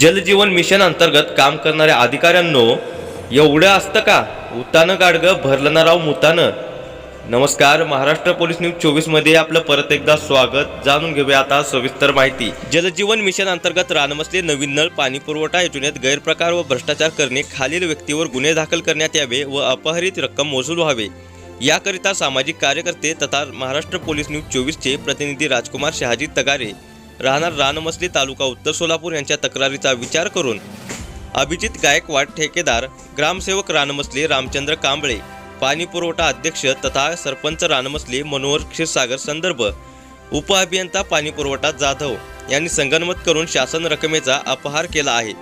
जलजीवन mission अंतर्गत काम करणाऱ्या अधिकाऱ्यांनो एवढं असतं का? उतानं गाडगं भरलं राव मुतानं. नमस्कार महाराष्ट्र पोलीस न्यूज चोवीसमध्ये आपलं परत एकदा स्वागत. जाणून घेऊया आता सविस्तर माहिती. जलजीवन मिशन अंतर्गत रानमसले नवीन नळ पाणी पुरवठा योजनेत गैरप्रकार व भ्रष्टाचार करणे खालील व्यक्तीवर गुन्हे दाखल करण्यात यावे व अपहरित रक्कम मोजूल व्हावे. याकरिता सामाजिक कार्यकर्ते तथा महाराष्ट्र पोलीस न्यूज चोवीसचे प्रतिनिधी राजकुमार शहाजी तगारे. राहणार रानमसली तालुका उत्तर सोलापूर यांच्या तक्रारीचा विचार करून अभिजित गायकवाड ठेकेदार ग्रामसेवक रानमसले रामचंद्र कांबळे पाणी पुरवठा अध्यक्ष तथा सरपंच रानमसले मनोहर क्षीरसागर संदर्भ उपअभियंता पाणी पुरवठा जाधव यांनी संगनमत करून शासन रकमेचा अपहार केला आहे.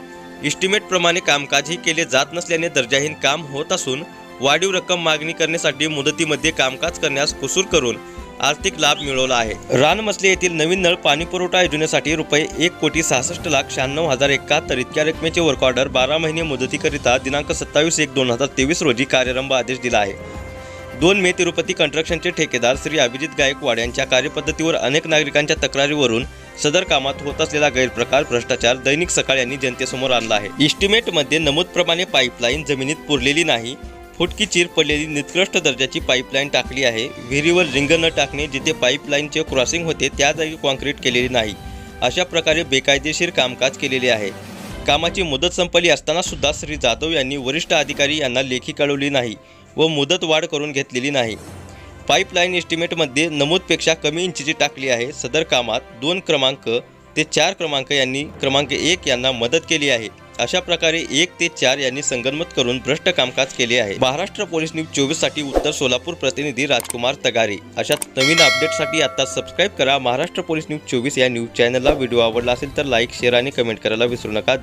इस्टिमेटप्रमाणे कामकाजही केले जात नसल्याने दर्जाहीन काम होत असून वाढीव रक्कम मागणी करण्यासाठी मुदतीमध्ये कामकाज करण्यास कुसूर करून आर्थिक लाभ मिळवला आहे. रानमसले येथील नवीन नळ पाणी पुरवठा योजनेसाठी रुपये एक कोटी सहासष्ट लाख शहाण्णव हजार एकाहत्तर इतक्या रकमेचे वर्क ऑर्डर बारा महिने मुदतीकरिता दिनांक सत्तावीस एक दोन हजार तेवीस रोजी कार्यारंभ आदेश दिला आहे. दोन मे तिरुपती कंस्ट्रक्शनचे ठेकेदार श्री अभिजित गायकवाड यांच्या कार्यपद्धतीवर अनेक नागरिकांच्या तक्रारीवरून सदर कामात होत असलेला गैरप्रकार भ्रष्टाचार दैनिक सकाळ यांनी जनतेसमोर आणला आहे. इस्टिमेटमध्ये नमूदप्रमाणे पाईपलाईन जमिनीत पुरलेली नाही फुटकी चीर पडलेली निकृष्ट दर्जाची पाईपलाईन टाकली आहे. विहिरीवर रिंग न टाकणे जिथे पाईपलाईनचे क्रॉसिंग होते त्या जागी कॉन्क्रीट केलेली नाही. अशा प्रकारे बेकायदेशीर कामकाज केलेले आहे. कामाची मुदत संपली असताना सुद्धा श्री जाधव यांनी वरिष्ठ अधिकारी यांना लेखी कळवली नाही व मुदत वाढ करून घेतलेली नाही. पाईपलाईन एस्टिमेटमध्ये नमूदपेक्षा कमी इंचीची टाकली आहे. सदर कामात दोन क्रमांक ते चार क्रमांक यांनी क्रमांक एक यांना मदत केली आहे. अशा प्रकारे एक ते चार यांनी संगनमत करून भ्रष्ट कामकाज केले आहे. महाराष्ट्र पोलीस न्यूज चोवीससाठी उत्तर सोलापूर प्रतिनिधी राजकुमार तगारे. अशा नवीन अपडेटसाठी आता सबस्क्राईब करा. महाराष्ट्र पोलीस न्यूज चोवीस या न्यूज चॅनलला व्हिडिओ आवडला असेल तर लाईक शेअर आणि कमेंट करायला विसरू नका.